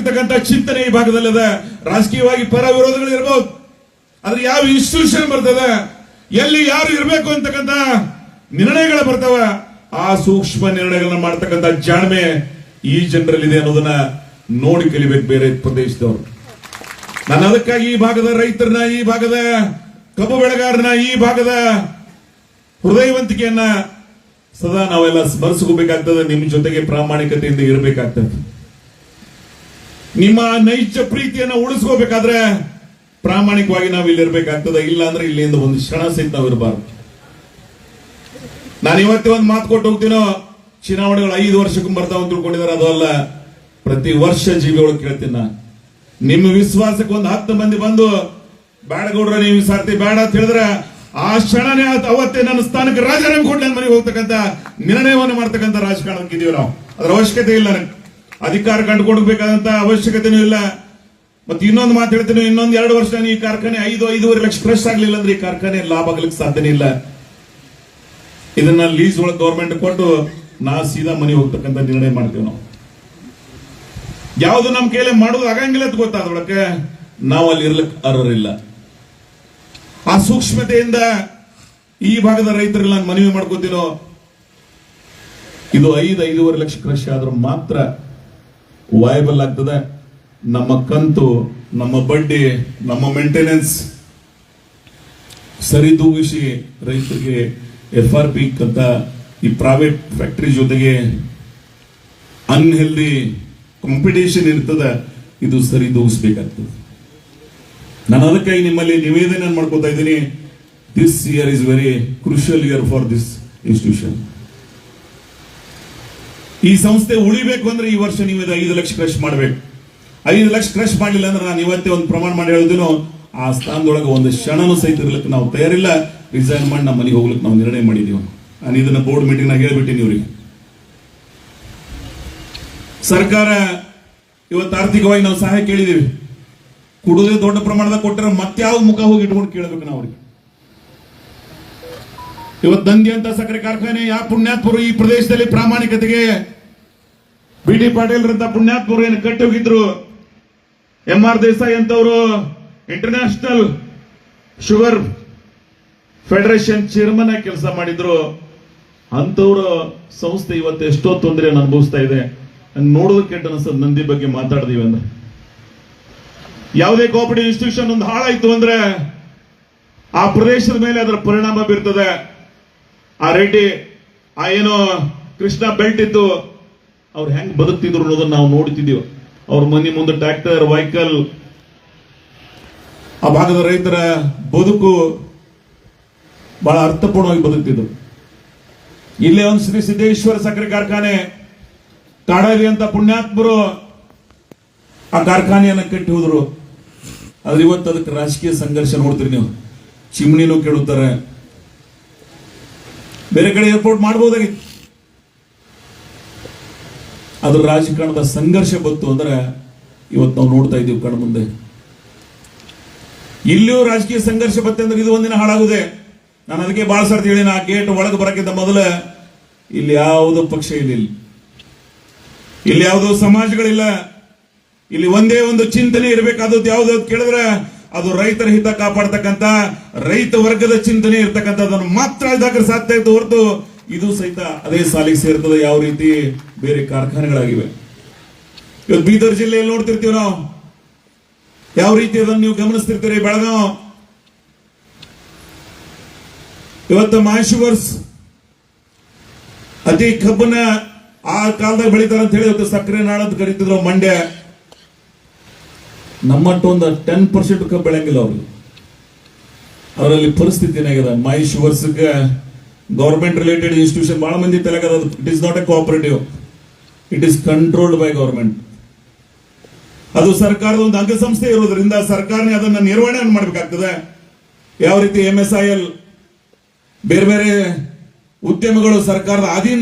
ಬದುಕತಕ್ಕಂತ ಚಿಂತನೆ ಈ ಭಾಗದಲ್ಲಿ ಭಾಗದಲ್ಲಿದೆ. ರಾಜಕೀಯವಾಗಿ ಪರ ವಿರೋಧಗಳು ಇರಬಹುದು ಆದ್ರೆ ಯಾವ ಇನ್ಸ್ಟಿಟ್ಯೂಷನ್ ಬರ್ತದೆ? ಎಲ್ಲಿ ಯಾರು ಇರಬೇಕು ಅಂತಕ್ಕಂತ ನಿರ್ಣಯಗಳು ಬರ್ತವ? ಆ ಸೂಕ್ಷ್ಮ ನಿರ್ಣಯಗಳನ್ನ ಮಾಡ್ತಕ್ಕಂತ ಜಾಣ್ಮೆ ಈ ಜನರಲ್ಲಿದೆ ಅನ್ನೋದನ್ನ ನೋಡಿ ಕಲಿಬೇಕು ಬೇರೆ ಪ್ರದೇಶದವರು. ನಾನು ಅದಕ್ಕಾಗಿ ಈ ಭಾಗದ ರೈತರನ್ನ, ಈ ಭಾಗದ ಕಬ್ಬು ಬೆಳೆಗಾರನ ಈ ಭಾಗದ ಹೃದಯವಂತಿಕೆಯನ್ನ ಸದಾ ನಾವೆಲ್ಲ ಸ್ಮರಿಸ್ಕೋಬೇಕಾಗ್ತದೆ, ನಿಮ್ಮ ಜೊತೆಗೆ ಪ್ರಾಮಾಣಿಕತೆಯಿಂದ ಇರಬೇಕಾಗ್ತದೆ. ನಿಮ್ಮ ನೈಜ ಪ್ರೀತಿಯನ್ನ ಉಳಿಸ್ಕೋಬೇಕಾದ್ರೆ ಪ್ರಾಮಾಣಿಕವಾಗಿ ನಾವು ಇಲ್ಲಿ ಇರ್ಬೇಕಾಗ್ತದೆ ಇಲ್ಲ ಅಂದ್ರೆ ಇಲ್ಲಿಂದ ಒಂದು ಕ್ಷಣ ಸಹಿತ ನಾವು ಇರಬಾರ್ದು. ನಾನು ಇವತ್ತೇ ಒಂದು ಮಾತು ಕೊಟ್ಟು ಹೋಗ್ತೀನೋ? ಚುನಾವಣೆಗಳು ಐದು ವರ್ಷಕ್ಕೂ ಬರ್ತಾವ ಅಂತ ಅದು ಅಲ್ಲ, ಪ್ರತಿ ವರ್ಷ ಜೀವಿಗಳು ಕೇಳ್ತೀನಿ ನಾನು. ನಿಮ್ಮ ವಿಶ್ವಾಸಕ್ಕೆ ಒಂದು ಹತ್ತು ಮಂದಿ ಬಂದು ಬೇಡಗೌಡ್ರ ನೀವು ಸಾರ್ತಿ ಬೇಡ ಅಂತ ಹೇಳಿದ್ರೆ, ಆ ಕ್ಷಣನೇ ಅವತ್ತೇ ನನ್ನ ಸ್ಥಾನಕ್ಕೆ ರಾಜೀನಾಮೆ ಕೊಟ್ಟು ನನ್ನ ಮನೆಗೆ ಹೋಗ್ತಕ್ಕಂಥ ನಿರ್ಣಯವನ್ನು ಮಾಡ್ತಕ್ಕಂಥ ರಾಜಕಾರಣಕ್ಕಿದೀವಿ ನಾವು. ಅದರ ಅವಶ್ಯಕತೆ ಇಲ್ಲ ನನಗೆ. ಅಧಿಕಾರ ಕಂಡುಕೊಡ್ಬೇಕಾದಂತ ಅವಶ್ಯಕತೆನೂ ಇಲ್ಲ. ಮತ್ತೆ ಇನ್ನೊಂದು ಮಾತು ಹೇಳ್ತೀನಿ, ಇನ್ನೊಂದು ಎರಡು ವರ್ಷ ಈ ಕಾರ್ಖಾನೆ ಐದು, ಐದೂವರೆ ಲಕ್ಷ ಕ್ರಶ್ ಆಗ್ಲಿಲ್ಲ ಅಂದ್ರೆ ಈ ಕಾರ್ಖಾನೆ ಲಾಭ ಆಗ್ಲಿಕ್ಕೆ ಸಾಧ್ಯನೇ ಇಲ್ಲ. ಇದನ್ನ ಲೀಸ್ ಒಳಗೆ ಗೌರ್ಮೆಂಟ್ ಕೊಟ್ಟು ನಾ ಸೀದಾ ಮನೆ ಹೋಗ್ತಕ್ಕಂತ ನಿರ್ಣಯ ಮಾಡ್ತೀವಿ ನಾವು. ಯಾವುದು ನಮ್ಮ ಕೈಯಲ್ಲಿ ಮಾಡೋದು ಆಗಂಗಿಲ್ಲ ಅಂತ ಗೊತ್ತಾದೊಳಕ್ಕೆ ನಾವು ಅಲ್ಲಿ ಇರ್ಲಿಕ್ಕೆ ಅರ್ಹರಿಲ್ಲ. ಆ ಸೂಕ್ಷ್ಮತೆಯಿಂದ ಈ ಭಾಗದ ರೈತರೆಲ್ಲ ನಾನು ಮನವಿ ಮಾಡ್ಕೋತೀನೋ, ಇದು ಐದು, ಐದೂವರೆ ಲಕ್ಷ ಕೃಷಿ ಆದ್ರೂ ಮಾತ್ರ ವಯಬಲ್ ಆಗ್ತದೆ. ನಮ್ಮ ಕಂತು, ನಮ್ಮ ಬಡ್ಡಿ, ನಮ್ಮ ಮೇಂಟೆನೆನ್ಸ್ ಸರಿದೂಗಿಸಿ ರೈತರಿಗೆ ಎಫ್ ಆರ್ ಪಿ ಅಂತ ಈ ಪ್ರೈವೇಟ್ ಫ್ಯಾಕ್ಟ್ರಿ ಜೊತೆಗೆ ಅನ್ಹೆಲ್ದಿ ಕಾಂಪಿಟೇಷನ್ ಇರ್ತದೆ, ಇದು ಸರಿದೂಗಿಸ್ಬೇಕಾಗ್ತದೆ ನಾನು ಅದಕ್ಕಾಗಿ ನಿಮ್ಮಲ್ಲಿ ನಿವೇದನೆ ಮಾಡ್ಕೋತಾ ಇದ್ದೀನಿ. This year is very crucial year for this institution ಈ ಸಂಸ್ಥೆ ಉಳಿಬೇಕು ಅಂದ್ರೆ ಈ ವರ್ಷ ನೀವು ಇದು ಐದು ಲಕ್ಷ ಕ್ರಶ್ ಮಾಡಬೇಕು. ಐದು ಲಕ್ಷ ಕ್ರಶ್ ಮಾಡಲಿಲ್ಲ ಅಂದ್ರೆ ನಾನು ಇವತ್ತೇ ಒಂದು ಪ್ರಮಾಣ ಮಾಡಿ ಹೇಳಿದ್ರು ಆ ಸ್ಥಾನದೊಳಗೆ ಒಂದು ಕ್ಷಣನೂ ಸಹಿತ ಇರ್ಲಿಕ್ಕೆ ನಾವು ತಯಾರಿಲ್ಲ. ರಿಸೈನ್ ಮಾಡಿ ನಮ್ಮ ಮನೆಗೆ ಹೋಗ್ಲಿಕ್ಕೆ ನಾವು ನಿರ್ಣಯ ಮಾಡಿದೀವಿ. ನಾನು ಇದನ್ನ ಬೋರ್ಡ್ ಮೀಟಿಂಗ್ ನಾಗ ಹೇಳ್ಬಿಟ್ಟಿನಿ ಇವ್ರಿಗೆ. ಸರ್ಕಾರ ಇವತ್ತು ಆರ್ಥಿಕವಾಗಿ ನಾವು ಸಹಾಯ ಕೇಳಿದೀವಿ. ಕುಡುದೇ ದೊಡ್ಡ ಪ್ರಮಾಣದಾಗ ಕೊಟ್ಟರೆ ಮತ್ಯಾವ ಮುಖ ಹೋಗಿ ಇಟ್ಕೊಂಡು ಕೇಳಬೇಕು ನಾವು ಅವ್ರಿಗೆ. ಇವತ್ತು ದಂದಿ ಅಂತ ಸಕ್ಕರೆ ಕಾರ್ಖಾನೆ ಯಾವ ಪುಣ್ಯಾತ್ಮರು ಈ ಪ್ರದೇಶದಲ್ಲಿ ಪ್ರಾಮಾಣಿಕತೆಗೆ ಬಿ ಡಿ ಪಾಟೀಲ್ ಅಂತ ಪುಣ್ಯಾತ್ಮರು ಏನು ಕಟ್ಟಿ ಹೋಗಿದ್ರು? ಎಂ ಆರ್ ದೇಸಾಯಿ ಅಂತವರು ಇಂಟರ್ನ್ಯಾಷನಲ್ ಶುಗರ್ ಫೆಡರೇಷನ್ ಚೇರ್ಮನ್ ಆಗಿ ಕೆಲಸ ಮಾಡಿದ್ರು. ಅಂತವ್ರ ಸಂಸ್ಥೆ ಇವತ್ತು ಎಷ್ಟೋ ತೊಂದರೆ ಅನುಭವಿಸ್ತಾ ಇದೆ. ನೋಡೋದು ನೋಡೋದಕ್ಕೆ ಕೆಟ್ಟ ಅನಿಸ್ತದೆ ನಂದಿ ಬಗ್ಗೆ ಮಾತಾಡ್ದೀವಿ ಅಂದ್ರೆ. ಯಾವುದೇ ಕೋಪರೇಟಿವ್ ಇನ್ಸ್ಟಿಟ್ಯೂಷನ್ ಒಂದು ಹಾಳಾಯ್ತು ಅಂದ್ರೆ ಆ ಪ್ರದೇಶದ ಮೇಲೆ ಅದರ ಪರಿಣಾಮ ಬೀರ್ತದೆ. ಆ ರೆಡ್ಡಿ, ಆ ಏನೋ ಕೃಷ್ಣ ಬೆಲ್ಟ್ ಇತ್ತು ಅವ್ರು ಹೆಂಗ್ ಬದುಕ್ತಿದ್ರು ಅನ್ನೋದನ್ನ ನಾವು ನೋಡ್ತಿದ್ದೀವಿ. ಅವ್ರ ಮನೆ ಮುಂದೆ ಟ್ರ್ಯಾಕ್ಟರ್ ವೈಕಲ್ ಆ ಭಾಗದ ರೈತರ ಬದುಕು ಬಹಳ ಅರ್ಥಪೂರ್ಣವಾಗಿ ಬದುಕ್ತಿದ್ರು. ಇಲ್ಲೇ ಒಂದು ಶ್ರೀ ಸಿದ್ದೇಶ್ವರ ಸಕ್ಕರೆ ಕಾರ್ಖಾನೆ ತಾಡಲಿ ಅಂತ ಪುಣ್ಯಾತ್ಮರು ಆ ಕಾರ್ಖಾನೆಯನ್ನು ಕಟ್ಟಿ ಹೋದ್ರು. ಆದ್ರೆ ಇವತ್ತು ಅದಕ್ಕೆ ರಾಜಕೀಯ ಸಂಘರ್ಷ ನೋಡ್ತೀರಿ ನೀವು. ಚಿಮ್ನಿನೂ ಕೇಳುತ್ತಾರೆ. ಬೇರೆ ಕಡೆ ಏರ್ಪೋರ್ಟ್ ಮಾಡಬಹುದಾಗಿತ್ತು ಅದ್ರ ರಾಜಕಾರಣದ ಸಂಘರ್ಷ ಬಂತು ಅಂದ್ರೆ ಇವತ್ತು ನಾವು ನೋಡ್ತಾ ಇದ್ದೀವಿ ಕಣ್ಮುಂದೆ ಇಲ್ಲಿಯೂ ರಾಜಕೀಯ ಸಂಘರ್ಷ ಬತ್ತೆ ಅಂದ್ರೆ ಇದು ಒಂದಿನ ಹಾಳಾಗುದೆ ನಾನು ಅದಕ್ಕೆ ಬಹಳ ಸರ್ತಿ ಹೇಳಿನ, ಆ ಗೇಟ್ ಒಳಗೆ ಬರಕ್ಕಿಂತ ಮೊದಲ ಇಲ್ಲಿ ಯಾವುದೋ ಪಕ್ಷ ಇಲ್ಲ ಇಲ್ಲಿ ಯಾವುದೋ ಸಮಾಜಗಳಿಲ್ಲ. ಇಲ್ಲಿ ಒಂದೇ ಒಂದು ಚಿಂತನೆ ಇರಬೇಕಾದದ್ದು ಯಾವ್ದು ಕೇಳಿದ್ರೆ ಅದು ರೈತರ ಹಿತ ಕಾಪಾಡ್ತಕ್ಕಂತ ರೈತ ವರ್ಗದ ಚಿಂತನೆ ಇರ್ತಕ್ಕಂಥದ್ದನ್ನು ಮಾತ್ರ ಇದಾದ್ರೆ ಸಾಧ್ಯ ಇತ್ತು ಹೊರತು ಇದು ಸಹಿತ ಅದೇ ಸಾಲಿಗೆ ಸೇರ್ತದೆ ಯಾವ ರೀತಿ ಬೇರೆ ಕಾರ್ಖಾನೆಗಳಾಗಿವೆ. ಇವತ್ತು ಬೀದರ್ ಜಿಲ್ಲೆಯಲ್ಲಿ ನೋಡ್ತಿರ್ತೀವಿ ನಾವು. ಯಾವ ರೀತಿ ಅದನ್ನು ನೀವು ಗಮನಿಸ್ತಿರ್ತೀರಿ ಬೆಳಗಾವ್ ಇವತ್ತು ಮಾಶುವರ್ಸ್ ಅತಿ ಕಬ್ಬನ್ನ ಆ ಕಾಲದಾಗ ಬೆಳಿತಾರ ಅಂತ ಹೇಳಿ ಇವತ್ತು ಸಕ್ಕರೆ ನಾಳ ಅಂತ ಕರೀತಿದ್ರು ಮಂಡ್ಯ. ನಮ್ಮಟ್ಟು ಒಂದು ಟೆನ್ ಪರ್ಸೆಂಟ್ ಕಬ್ಬು ಬೆಳೆಯಂಗಿಲ್ಲ ಅವ್ರಿಗೆ ಅವರಲ್ಲಿ ಪರಿಸ್ಥಿತಿ ಏನಾಗಿದೆ? ಮೈ ಗೌರ್ಮೆಂಟ್ ರಿಲೇಟೆಡ್ ಇನ್ಸ್ಟಿಟ್ಯೂಷನ್ ಬಹಳ ಮಂದಿ ತಲೆಗದ it is not a cooperative it is controlled by government ಅದು ಸರ್ಕಾರದ ಒಂದು ಅಂಗಸಂಸ್ಥೆ ಇರೋದ್ರಿಂದ ಸರ್ಕಾರನೇ ಅದನ್ನ ನಿರ್ವಹಣೆ ಮಾಡಬೇಕಾಗ್ತದೆ? ಯಾವ ರೀತಿ ಎಂಎಸ್ಐಎಲ್ ಬೇರೆ ಬೇರೆ ಉದ್ಯಮಗಳು ಸರ್ಕಾರದ ಅಧೀನ